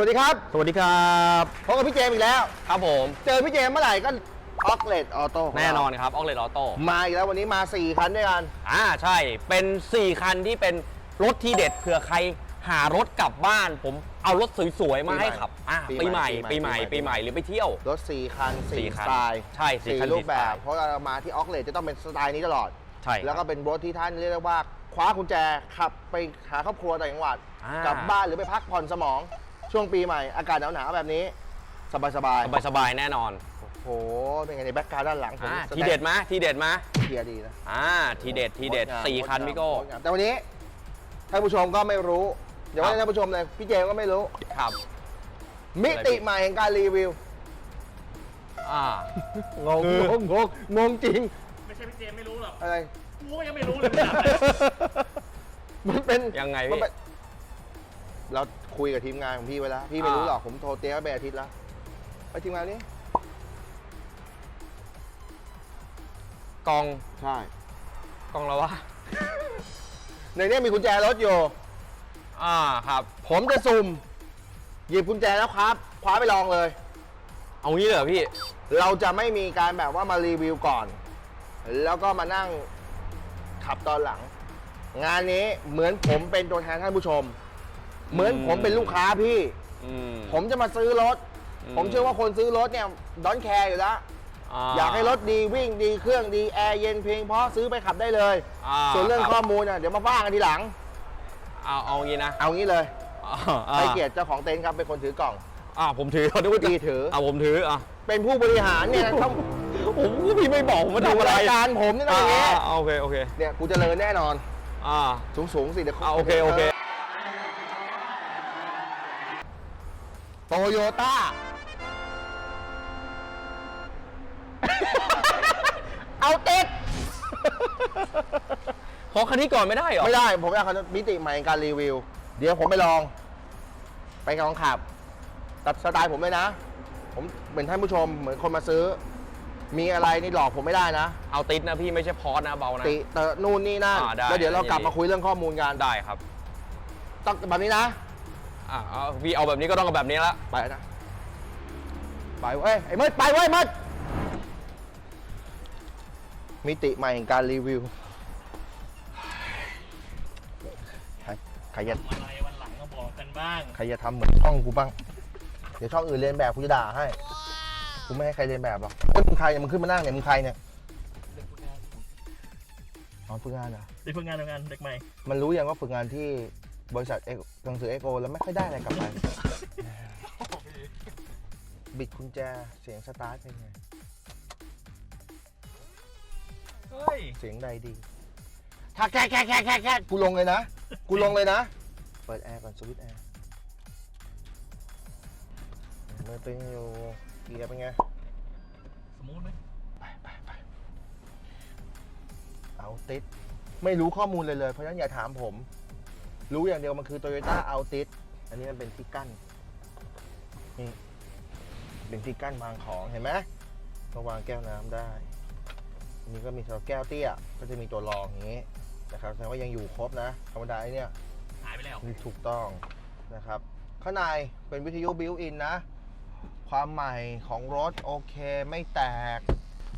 สวัสดีครับสวัสดีครับพบกับพี่เจมส์อีกแล้ว ครับผม เจอพี่เจมส์เมื่อไหร่ก็ออกเลตออโต้แน่นอนครับออกเลดออโต้มาอีกแล้ววันนี้มา 4 คันด้วยกัน อ่าใช่เป็น 4 คันที่เป็นรถที่เด็ดเผื่อใครหารถกลับบ้าน ผมเอารถสวยๆมาให้ขับอ่าปีปีใหใหม่ม่ปีปีใหใหม่ม่ปีปีใหใหม่ม่หรือไปเที่ยว รถ4คันสี่4คัสนไตล์ใช่สี่คันรูปแบบสี่สไตล์เพราะเรามาที่ออกเลตจะต้องเป็นสไตล์นี้ตลอด ใช่แล้วก็เป็นรถที่ท่านเรียกได้ว่าคว้ากุญแจขับไปหาครอบครัวต่างจังหวัดอ่ากลับบ้านหรือไปพักผ่อนสมอง ช่วงปีใหม่อากาศหนาวๆแบบนี้ สบายสบายสบายๆแน่นอนๆโอ้โหเป็นไงในแบ็คกราวด์ด้านหลังผมอ่าสแตนทีเด็ดมาทีเด็ดมาเทียร์ดีนะอ่าทีเด็ดทีเด็ดงามสี่งดคันงามพี่โก้งดงามแต่วันนี้ท่านผู้ชมก็ไม่รู้ เดี๋ยวครับให้ท่านผู้ชมเลยพี่เจมส์ก็ไม่รู้ ครับ มิติใหม่แห่งการรีวิว อ่า งง งง งง งงจริง ไม่ใช่พี่เจมส์ไม่รู้หรอกอะไร กูก็ยังไม่รู้เลยนะมันเป็นยังไงมันพี่เป็นเรา คุยกับทีมงานของพี่ไว้แล้ว พี่ไม่อ่ารู้หรอกผมโทรเตี้ยไปอาทิตย์แล้วไปทีมงานนี้กองใช่กองแล้ววะ ในนี้มีกุญแจรถอยู่ อ่าครับ ผมจะสุ่มหยิบกุญแจแล้วครับคว้าไปลองเลย เอางี้เลยเหรอพี่ เราจะไม่มีการแบบว่ามารีวิวก่อน แล้วก็มานั่งขับตอนหลัง งานนี้เหมือนผมเป็นตัวแทนท่านผู้ชม เหมือนผมเป็นลูกค้าพี่ อืม ผมจะมาซื้อรถ อืม ผมเชื่อว่าคนซื้อรถเนี่ยดอนแคร์อยู่แล้ว อยากให้รถดีวิ่งดีเครื่องดีแอร์เย็นเพียงเพราะซื้อไปขับได้เลยาส่วนเรื่องคข้อบมูลน่ะเดี๋ยวมาว่ากันทีหลัง เอาเอางี้นะเอางี้เลยอ่าให้เกียรติเจ้าของเต็นท์ครับเป็นคนถือกล่อง อ่าผมถือเขาด้วยพี่ถือ อ่าผมถืออะเป็นผู้บริหารเนี่ยนะต้องผมก็พี่ไม่บอกผมมาดูทำอะไรรายการผมนี่ต้องอย่างงี้อ่าโอเคโอเคเนี่ยกูเจริญแน่นอนอ่า สูงสูงๆสิเดี๋ยวอ่าโอเคโอเค โตโยต้า เอาเต็ดขอคันนี้ก่อนไม่ได้เหรอไม่ได้ ผมอยากเอามิติใหม่ในการรีวิว เดี๋ยวผมไปลอง ไปลองขับตัดสไตล์ผมเลยนะ ผมเหมือนท่านผู้ชมเหมือนคนมาซื้อ มีอะไรนี่หลอกผมไม่ได้นะ เอาติดนะพี่ไม่ใช่พอสนะเบานะ ติเตอะนู่นนี่นั่นอ่าได้แล้วเดี๋ยวเรากลับยินดี มาคุยเรื่องข้อมูลกันได้ครับ ต้องแบบนี้นะ อ่าเอาพี่เอาแบบนี้ก็ต้องเอาแบบนี้ละ ไปนะไปเว้ยไอ้มืดไปเว้ยมืดมิติใหม่แห่งการรีวิวใครใครจะอะไรวันหลังก็บอกกันบ้าง ใครจะทำเหมือนช่องกูบ้าง เดี๋ยวช่องอื่นเรียนแบบกูจะด่าให้กูไม่ให้ใครเรียนแบบหรอกเฮ้ยมึงใครเนี่ยมึงขึ้นมานั่งเนี่ยมึงใครเนี่ยเด็กฝึกงานอ๋อฝึกงานเหรอเด็กฝึกงานทำงานเด็กใหม่ มันรู้ยังว่าฝึกงานที่ บริษัทเอกหนังสือเอ็กโอแล้วไม่ค่อยได้อะไรกลับไปบิดกุญแจเสียงสตาร์ทเป็นไง เฮ้ย เสียงใดดีถ้าแค่แค่แค่แค่แค่กูลงเลยนะ กูลงเลยนะ เปิดแอร์ก่อนสวิตช์แอร์มือตึงอยู่เกียร์เป็นไง สมูทไหมไปไปไปเอาติด ไม่รู้ข้อมูลเลยเลย เพราะฉะนั้นอย่าถามผม รู้อย่างเดียวมันคือ Toyota a l t i s อันนี้มันเป็นที่กั้นนี่เป็นที่กั้นวางของเห็นไหมก็วางแก้วน้ำได้อันนี้ก็มีสำหรับแก้วเตี้ย ก็จะมีตัวรองอย่างนี้นะครับแสดงว่ายังอยู่ครบนะธรรมดาไอ้เนี่ยหายไปแล้วนี่ถูกต้องนะครับข้างในเป็นวิทยุบิวอินนะ ความใหม่ของรถโอเคไม่แตก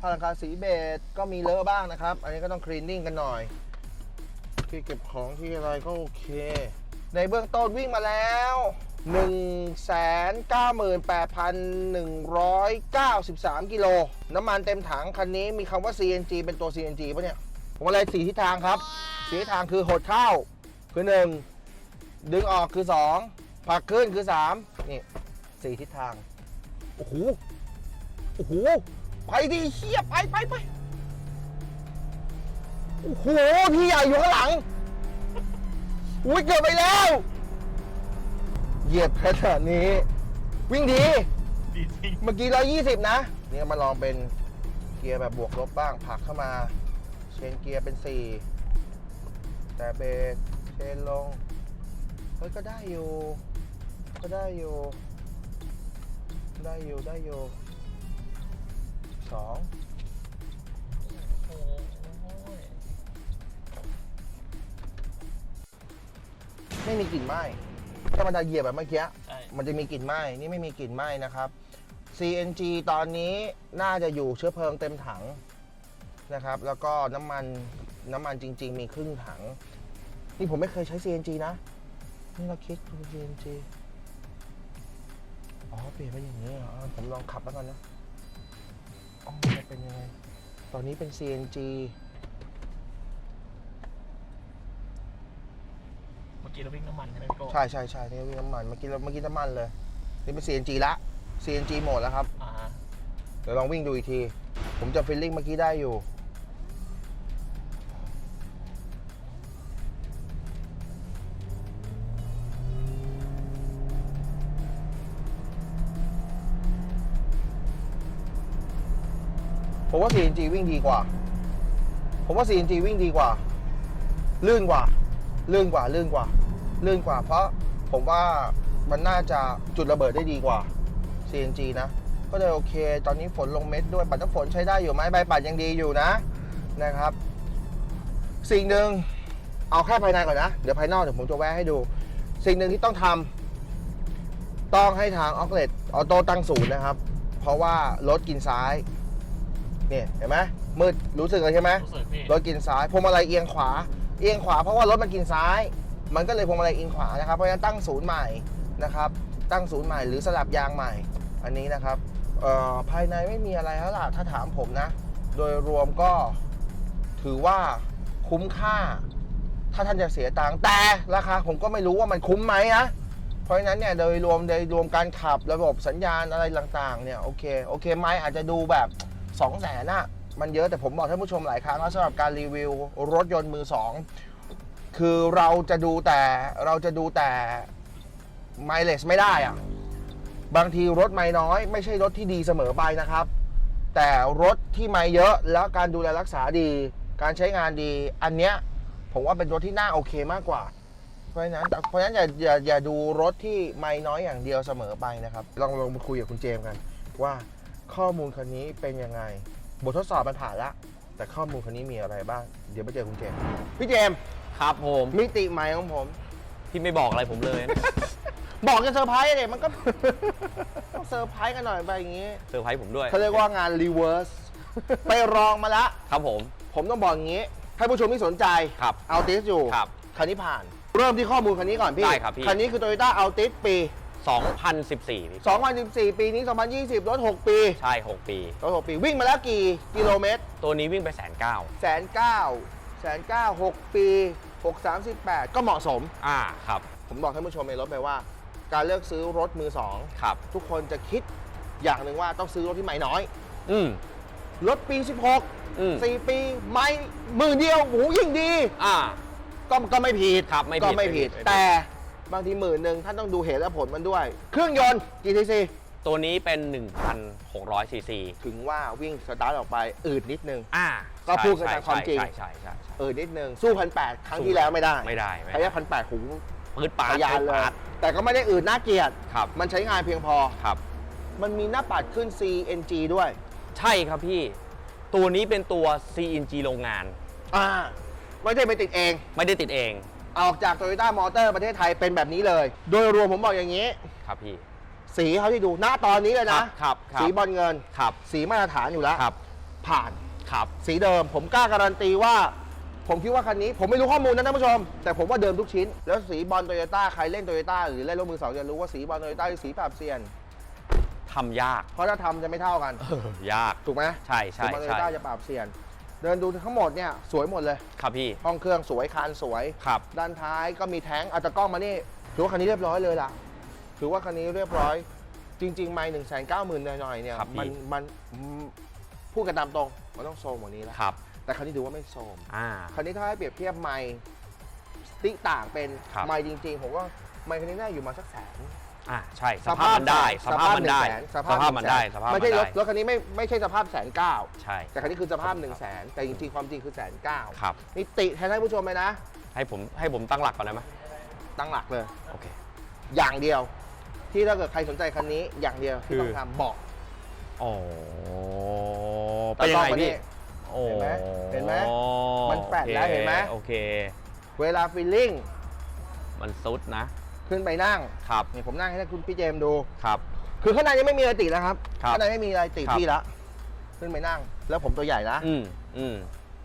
ผ้าหลังคาสีเบจก็มีเลอะบ้างนะครับ อันนี้ก็ต้องคลีนนิ่งกันหน่อย ที่เก็บของที่อะไรก็โอเค ในเบื้องต้นวิ่งมาแล้ว 198,193 กิโล น้ำมันเต็มถังคันนี้มีคำว่า CNG เป็นตัว CNG ปะเนี่ย ผมอะไรสีทิศทางครับ สีทิศทางคือหดเข้าคือ 1 ดึงออกคือ 2ผลักขึ้นคือ 3 นี่สี่ทิศทาง โอ้โห โอ้โห ไปดีเฮียไปไปไป โอ้โหพี่ใหญ่อยู่ข้างหลังอุ้ยเกือบไปแล้ว เหยียบขนาดนี้ วิ่งดี ดีจริง เมื่อกี้ 120 นะนี่มาลองเป็นเกียร์แบบบวกลบบ้างผลักเข้ามา เชนเกียร์เป็น 4 แต่เบรกเชนลง เฮ้ย ก็ได้อยู่ ก็ได้อยู่ ได้อยู่ ได้อยู่สอง ไม่มีกลิ่นไหม้ธรรมดาเหยียบแบบเมื่อกี้ใช่ มันจะมีกลิ่นไหม้นี่ไม่มีกลิ่นไหม้นะครับ CNG ตอนนี้น่าจะอยู่เชื้อเพลิงเต็มถังนะครับ แล้วก็น้ำมันน้ำมันจริง ๆ มีครึ่งถัง นี่ผมไม่เคยใช้ CNG นะ นี่เราคิดดู CNG อ๋อเปลี่ยนเป็นอย่างนี้เหรออะผมลองขับแล้วกันนะอ๋อมันเป็นยังไง ตอนนี้เป็น CNG มื่อกี้เราวิ่งน้ำมันใช่ไหมพี่โก้ใช่ใช่ใช่นี่วิ่งน้ำมันเมื่อกี้เราเมื่อกี้น้ำมันเลย นี่เป็น CNG ละ CNG โหมดแล้วครับ อ่าเดี๋ยวลองวิ่งดูอีกที ผมจะฟิลลิ่งเมื่อกี้ได้อยู่ ผมว่า CNG วิ่งดีกว่า ผมว่า CNG วิ่งดีกว่า ลื่นกว่า ลื่นกว่า ลื่นกว่า ลื่นกว่า เพราะผมว่ามันน่าจะจุดระเบิดได้ดีกว่า CNG นะ ก็เลยโอเค ตอนนี้ฝนลงเม็ดด้วยปัดน้ำฝนใช้ได้อยู่ไหมใบปัดยังดีอยู่นะนะครับ สิ่งหนึ่งเอาแค่ภายในก่อนนะ เดี๋ยวภายนอกเดี๋ยวผมจะแวะให้ดู สิ่งหนึ่งที่ต้องทำต้องให้ทางออกเลตออโต้ตั้งศูนย์นะครับ เพราะว่ารถกินซ้ายเนี่ยเห็นไหมมืดรู้สึกเลยใช่ไหมรู้สึกพี่รถกินซ้ายพวงมาลัยเอียงขวา เอียงขวาเพราะว่ารถมันกินซ้าย มันก็เลยพวงมาลัยอียงขวานะครับ เพราะฉะนั้นตั้งศูนย์ใหม่นะครับ ตั้งศูนย์ใหม่หรือสลับยางใหม่ อันนี้นะครับเอ่อภายในไม่มีอะไรแล้วล่ะถ้าถามผมนะ โดยรวมก็ถือว่าคุ้มค่า ถ้าท่านจะเสียตังค์แต่ราคาผมก็ไม่รู้ว่ามันคุ้มไหมนะเพราะฉะนั้นเนี่ยโดยรวมโดยรวมการขับระบบสัญญาณอะไรต่างๆเนี่ยโอเคโอเคไหมอาจจะดูแบบ2องแสนอะมันเยอะแต่ผมบอกท่านผู้ชมหลายครั้งแล้วสำหรับการรีวิวรถยนต์มือสอง คือเราจะดูแต่เราจะดูแต่ไมเลสไม่ได้อะบางทีรถไม่น้อย ไม่ใช่รถที่ดีเสมอไปนะครับ แต่รถที่ไม่เยอะแล้วการดูแลรักษาดี การใช้งานดี อันเนี้ยผมว่าเป็นรถที่น่าโอเคมากกว่า เพราะฉะนั้นเพราะฉะนั้นอย่าอย่าอย่าดูรถที่ไม่น้อยอย่างเดียวเสมอไปนะครับ ลองลองมาคุยกับคุณเจมส์กัน ว่าข้อมูลคันนี้เป็นยังไง บททดสอบมันผ่านละแต่ข้อมูลคันนี้มีอะไรบ้าง เดี๋ยวไปเจอคุณเจมส์พี่เจมส์ ครับผมมิติใหม่ของผม พี่ไม่บอกอะไรผมเลย บอกจะเซอร์ไพรส์เลยมันก็ ต้องเซอร์ไพรส์กันหน่อยไปอย่างงี้เซอร์ไพรส์ผมด้วย เขาเรียกว่างานรีเวิร์สไปรองมาละ ครับผม ผมต้องบอกอย่างงี้ ให้ผู้ชมที่สนใจครับเอาติสอยู่ครับคันนี้ผ่าน เริ่มที่ข้อมูลคันนี้ก่อนพี่ได้ครับพี่ คันนี้คือ Toyota Altis ปี 2014พี่2014 ปีนี้ 2020 รถ 6 ปี ใช่ 6 ปี รถ 6 ปี วิ่งมาแล้วกี่กิโลเมตร ตัวนี้วิ่งไปแสนเก้าแสนเก้าแสนเก้าหกปี หกสามสิบแปดก็เหมาะสม อ่าครับผมบอกท่านผู้ชมในรถไปว่า การเลือกซื้อรถมือสองครับ ทุกคนจะคิดอย่างหนึ่งว่าต้องซื้อรถที่ไม่น้อย อืม รถปี อืม 16 4 ปีไม่หมื่นเดียวโหยิ่งดี อ่า ก็ก็ไม่ผิดครับไม่ผิดก็ไม่ผิด ไม่ผิด แต่บางทีหมื่นหนึ่งท่านต้องดูเหตุและผลมันด้วย เครื่องยนต์กี่ซีซีตัวนี้เป็น 1,600ซีซีถึงว่าวิ่งสตาร์ทออกไปอืดนิดนึง อ่า ก็พูดกันตามความจริง ใช่ใช่ใช่ใช่อืดนิดนึงสู้พันแปดครั้งที่แล้วไม่ได้ไม่ได้ไม่ใช้ได้พันแปดหูปืดปาดทะยานเลปื๊ดยปาดแต่ก็ไม่ได้อืดน่าเกลียด ครับมันใช้งานเพียงพอ ครับ มันมีหน้าปัดขึ้น CNG ด้วย ใช่ครับพี่ ตัวนี้เป็นตัว CNG โรงงาน อ่า ไม่ได้ไปติดเอง ไม่ได้ติดเองออกจาก Toyota Motor ประเทศไทยเป็นแบบนี้เลย โดยรวมผมบอกอย่างนี้ ครับพี่ สีเขาที่ดูหน้าตอนนี้เลยนะ ครับครับสีบอลเงิน ครับ สีมาตรฐานอยู่แล้ว ครับ ผ่าน ครับ สีเดิมผมกล้าการันตีว่า ผมคิดว่าคันนี้ผมไม่รู้ข้อมูลนะท่านผู้ชม แต่ผมว่าเดิมทุกชิ้น แล้วสีบอลโตโยต้าใครเล่นโตโยต้าหรือเล่นรถมือสองจะรู้ว่าสีบอลโตโยต้าคือสีปรับเซียน ทำยากเพราะถ้าทำจะไม่เท่ากัน เออยาก ถูกไหมใช่ใช่สีบอลโตโยใช่ต้าจะปรับเซียน เดินดูทั้งหมดเนี่ยสวยหมดเลย ครับพี่ห้องเครื่องสวยคานสวย ครับ ด้านท้ายก็มีแท้งเอาตะกล้องมานี่ถือว่าคันนี้เรียบร้อยเลยล่ะ ถือว่าคันนี้เรียบร้อย จริง ๆ ไม่หนึ่งแสนเก้าหมื่นหน่อยๆเนี่ยครับพี่ มันมันอืมพูดกันตามตรง มันต้องโซมกว่านี้แล้วครับ แต่คันนี้ถือว่าไม่โซมอ่าคันนี้ถ้าให้เปรียบเทียบไม่ติต่างเป็นครับ ไม่จริง ๆ ผมว่าไม่คันนี้น่าอยู่มาสักแสนอ่าใช่ สภาพมันได้ สภาพมันได้หงแสนสภาพมันได้สภาพมัไม่นใช่รได้ถรถคันนี้ไม่ไม่ใช่สภาพแสนเก้าใช่แต่คันนี้คือสภาพหนึ่งแสนแต่จริงๆความจริงคือแสนเก้าครับ นี่ติแทนให้ผู้ชมเลยนะ ให้ผมให้ผมตั้งหลักก่อนได้ไหมตั้งหลักเลย โอเค อย่างเดียว ที่ถ้าเกิดใครสนใจคันนี้อย่างเดียวที่คือต้องทำเบอก อ๋อ เป็นยังไงพี่ โอ้เห็นไหมเห็นไหมมันแฟลตแล้วเห็นไหม โอเค เวลาฟีลลิ่งมันซุดนะถขึ้นไปนั่งครับ นี่ผมนั่งให้คุณพี่เจมส์ดู ครับ คือข้างในยังไม่มีอะไรติดนะครับครับข้างในไม่มีอะไรติดครับ พี่ละขึ้นไปนั่ง แล้วผมตัวใหญ่นะอืมอืม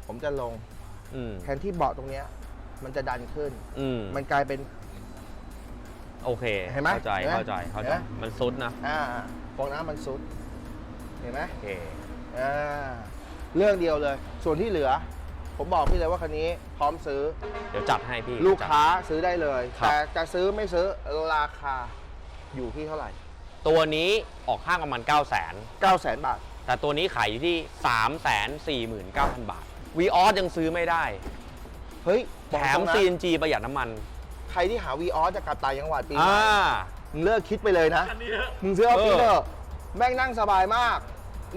ผมจะลงอืมแทนที่เบาะตรงเนี้ย มันจะดันขึ้น อืมมันกลายเป็น โอเคเห็นไหมเข้าใจเห็นไหมเข้าใจเข้าเห็ใจนไหม มันซุดนะอ่าฟองน้ำมันซุดเห็นไหมโอเค อ่าเรื่องเดียวเลย ส่วนที่เหลือ ผมบอกพี่เลยว่าคันนี้พร้อมซื้อ เดี๋ยวจัดให้พี่ลูกจัด ค้าซื้อได้เลย ครับ แต่จะซื้อไม่ซื้อราคาอยู่ที่เท่าไหร่ ตัวนี้ออกห้างประมาณ 9 0 0 0 0 0 9 0 0 0 0 บาท แต่ตัวนี้ขายอยู่ที่ 3 4 9 0 0 0 บาทวีออสยังซื้อไม่ได้ เฮ้ยบอกแถตมรงนะ CNG ประหยัดน้ำมันใครที่หาวีออสจะกลับต่างจังหวัดปีใหอ่าม่มึงเลิกคิดไปเลยนะอันนี้เถอะมึงซื้อเอาติสเออเถอะแม่งนั่งสบายมาก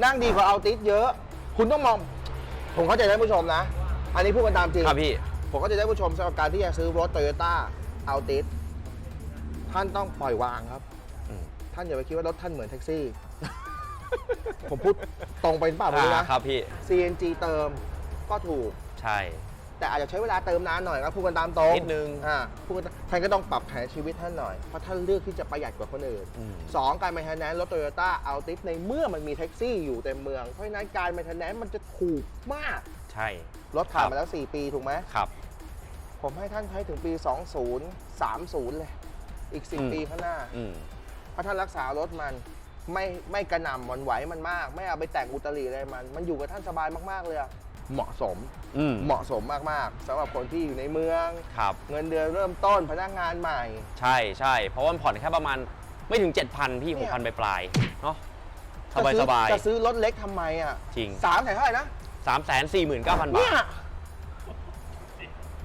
นั่งดีกว่าเอาติสเยอะ คุณต้องมอง ผมเข้าใจท่านผู้ชมนะ อันนี้พูดกันตามจริงครับพี่ ผมเข้าใจท่านผู้ชมสำหรับการที่จะซื้อรถโตโยต้าเอาติสท่านต้องปล่อยวางครับ อืม ท่านอย่าไปคิดว่ารถท่านเหมือนแท็กซี่ ผมพูดตรงไปหรือเปล่าไม่รู้อ่านะครับพี่ CNG เติมก็ถูก ใช่ แต่อาจจะใช้เวลาเติมนานหน่อยครับพูดกันตามตรงนิดนึงอ่าพูดกันท่านก็ต้องปรับแผนชีวิตท่านหน่อย เพราะท่านเลือกที่จะประหยัดกว่าคนอื่นอืม สองการ m ม i เทนแนนรถโตโยต้าเอาติสในเมื่อมันมีแท็กซี่อยู่เต็มเมือง เพราะฉะนั้นการ m ม i เทนแนนมันจะถูกมาก ใช่รถผ่านครับมาแล้ว 4 ปีถูกไหม ครับ ผมให้ท่านใช้ถึงปี 20 30 เลย อีก อืม 10 ปีข้างหน้า อืม เพราะท่านรักษารถมัน ไม่ไม่กระหน่ำหวันไหวมันมาก ไม่เอาไปแต่งอุตริอะไรมัน มันอยู่กับท่านสบายมาก ๆ เลยอะ เหมาะสมอืมเหมาะสมมากๆสำหรับคนที่อยู่ในเมือง ครับ เงินเดือนเริ่มต้นพนักงานใหม่ ใช่ใช่เพราะว่ามันผ่อนแค่ประมาณไม่ถึง 7,000 พี่เนี่ย6,000ปลายๆเนาะสจะบายซื้สอบาย จะซื้อรถเล็กทำไมอะจริง สามแสนเท่าไหร่นะ3 4 9 0 0 0บาเนี่ทย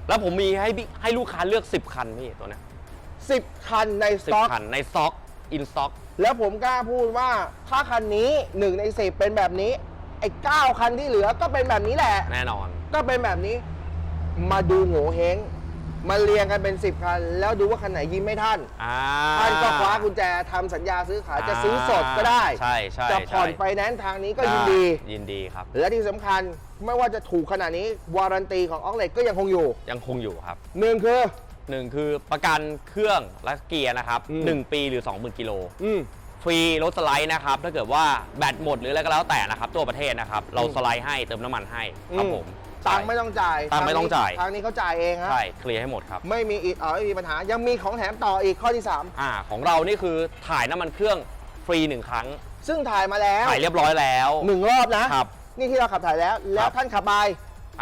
แล้วผมมีให้พี่ให้ลูกค้าเลือก 10 คันพี่ตัวเนี้ยสิบคันในสต็อก10คันในสต็อกอินสต็อกแล้วผมกล้าพูดว่าถ้าคันนี้หนึ่งในสิบเป็นแบบนี้ ไอ้เก้าคันที่เหลือก็เป็นแบบนี้แหละ แน่นอน ก็เป็นแบบนี้ มาดูโง่เฮงมาเรียงกันเป็น 10 คัน แล้วดูว่าคันไหนยิ้มให้ท่านอ่าท่านก็คว้ากุญแจทำสัญญาซื้อขายจะซื้อสดก็ได้ใช่ใช่จะผ่อนใช่ไฟแนนซ์ทางนี้ก็ยินดี ยินดีครับ และที่สำคัญไม่ว่าจะถูกขนาดนี้วารันตีของออกเลตก็ยังคงอยู่ยังคงอยู่ครับ หนึ่งคือ หนึ่งคือประกันเครื่องและเกียร์นะครับ อืมหนึ่งปีหรือ 20,000 กิโล อืม ฟรีรถสไลด์นะครับ ถ้าเกิดว่าแบตหมดหรืออะไรก็แล้วแต่นะครับตัวประเทศนะครับ เราอืมสไลด์ให้เติมน้ำมันให้ครับอืมผมตังค์ไม่ต้องจ่ายตังค์ไม่ต้องจ่ายทางนี้เขาจ่ายเองฮะใช่เคลียร์ให้หมดครับ ไม่มีอีกเออไม่มีปัญหายังมีของแถมต่ออีกข้อที่ อ่า ของเรานี่คือถ่ายน้ำมันเครื่องฟรีหนึ่งครั้ง 3 ซึ่งถ่ายมาแล้วถ่ายเรียบร้อยแล้ว หนึ่งรอบนะครับ นี่ที่เราขับถ่ายแล้ว แล้วท่านขับไป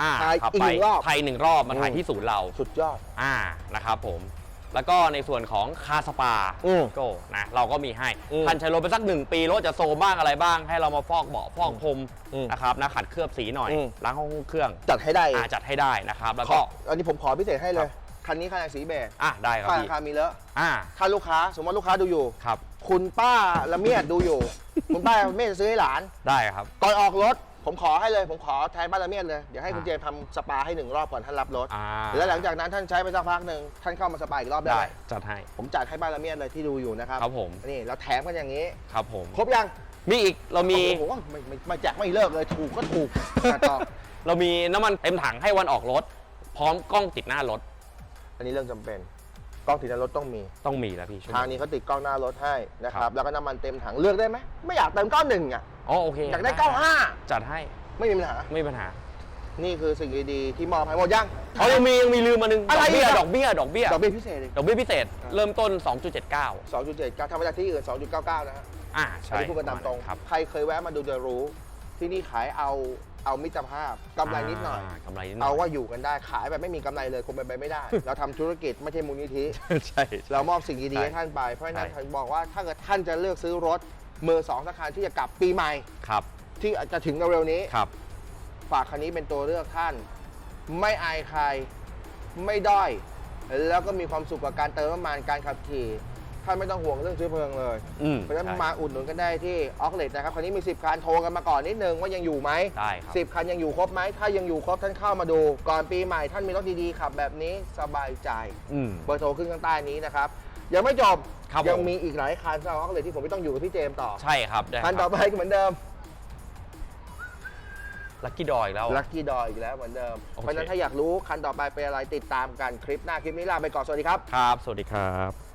อ่าถ่ายขับอีกไปหนึ่งรอบ ถ่ายหนึ่งรอบมาถ่ายอืมที่ศูนย์เรา สุดยอด อ่านะครับผม แล้วก็ในส่วนของคาสปาอืมโก้นะเราก็มีให้อืมท่านใช้รถไปสักหนึ่งปีรถจะโซมบ้างอะไรบ้าง ให้เรามาฟอกเบาะฟอกพรมอืมนะครับนะขัดเคลือบสีหน่อยอืม ล้างห้องเครื่องจัดให้ได้เองอ่าจัดให้ได้นะครับแล้วขก็ออันนี้ผมขอพิเศษให้เลครัยบคันนี้คันไหนสีเบจอะได้ครับค่าพี่ราคามีเลอะอ่าถ้าลูกค้า สมมติลูกค้าดูอยู่ ครับคุณป้าละเมียดดูอยู่ คุณป้าละเมียดจะซื้อให้หลาน ได้ครับ ก่อนออกรถ ผมขอให้เลยผมขอแทนป้าละเมียดเลยเดี๋ยวให้คุณอ่าเจมส์ทำสปาให้หนึ่งรอบก่อนท่านรับรถ อ่าแล้วหลังจากนั้นท่านใช้ไปสักพักหนึ่งท่านเข้ามาสปาอีกรอบได้ ได้ไหมจัดให้ ผมจัดให้ป้าละเมียดเลยที่ดูอยู่นะครับครับผม นี่เราแถมกันอย่างนี้ ครับผม ครบยังมีอีกเรามี โอ้โหไม่ไม่ไม่แจกไม่เลิกเลยถูกก็ถูกอะต่อ เรามีน้ำมันเต็มถังให้วันออกรถ พร้อมกล้องติดหน้ารถ อันนี้เรื่องจำเป็นก ล้องติดหน้ารถต้องมีต้องมีแล้วพี่ช่วยทางนี้เขาติดกล้องหน้ารถให้นะคครัรับบแล้วก็น้ำมันเต็มถังเลือกได้ไหมไม่อยากเติม91อะอ๋อโอเคอยากได้จัดให้95ไม่มีปัญหาไม่มีปัญหา นี่คือสิ่งดีๆที่มอบให้หมดยังอ๋อยังมียังมีลืมมาหนึ่งอะไรดอกเบี้ยอีกอะดอกเบี้ยดอกเบี้ยดอกเบี้ยพิเศษอีกดอกเบี้ยพิเศษอ่าเริ่มต้น 2.79 2.79ทำมาจากที่อื่น2.99นะฮะอ่าอันใช่นี้พูดกันตามตรงครับใครเคยแวะมาดูจะรู้ที่นี่ขายเอา เอามิตรภาพกำไรนิดหน่อยากำไรนิดหน่อยเอาว่าอยู่กันได้ขายแบบไม่มีกำไรเลยคงเป็นไปไม่ได้ เราทำธุรกิจไม่ใช่มูลนิธิ ใช่ เรามอบสิ่งดีๆใช่ให้ท่านไป เพราะฉะนั้นใช่ ท่านบอกว่าถ้าเกิดท่านจะเลือกซื้อรถมือสองสักคันที่จะกลับปีใหม่ ครับที่อาจจะถึงเร็วๆนี้ ครับ ฝากคันนี้เป็นตัวเลือกท่าน ไม่อายใคร ไม่ด้อย แล้วก็มีความสุขกับการเติมน้ำมันการขับขี่ ท่านไม่ต้องห่วงเรื่องเชื้อเพลิงเลย อืมเพราะฉะนั้นใช่ มาอุดหนุนกันได้ที่ออกเลตนะครับคันนี้มี 10 คันโทรกันมาก่อนนิดนึงว่ายังอยู่ไหมได้ครับ10คันยังอยู่ครบไหม ถ้ายังอยู่ครบท่านเข้ามาดู ก่อนปีใหม่ท่านมีรถดีๆขับแบบนี้สบายใจ อืม เบอร์โทรขึ้นข้างใต้นี้นะครับ ยังไม่จบ ครับยังผมมีอีกหลายคันสำหรับออกเลตที่ผมไม่ต้องอยู่กับพี่เจมส์ต่อ ใช่ครับได้คคันต่อรับไปก็เหมือนเดิม ลัคกี้ดอยแล้ว ลัคกี้ดอยอีกแล้วเหมือนเดิม โอเค เพราะฉะนั้นถ้าอยากรู้คันต่อไปเป็นอะไรติดตามกันคลิปหน้าคลิปนี้ลาไปก่อนสวัสดีครับ ครับ สวัสดีครับ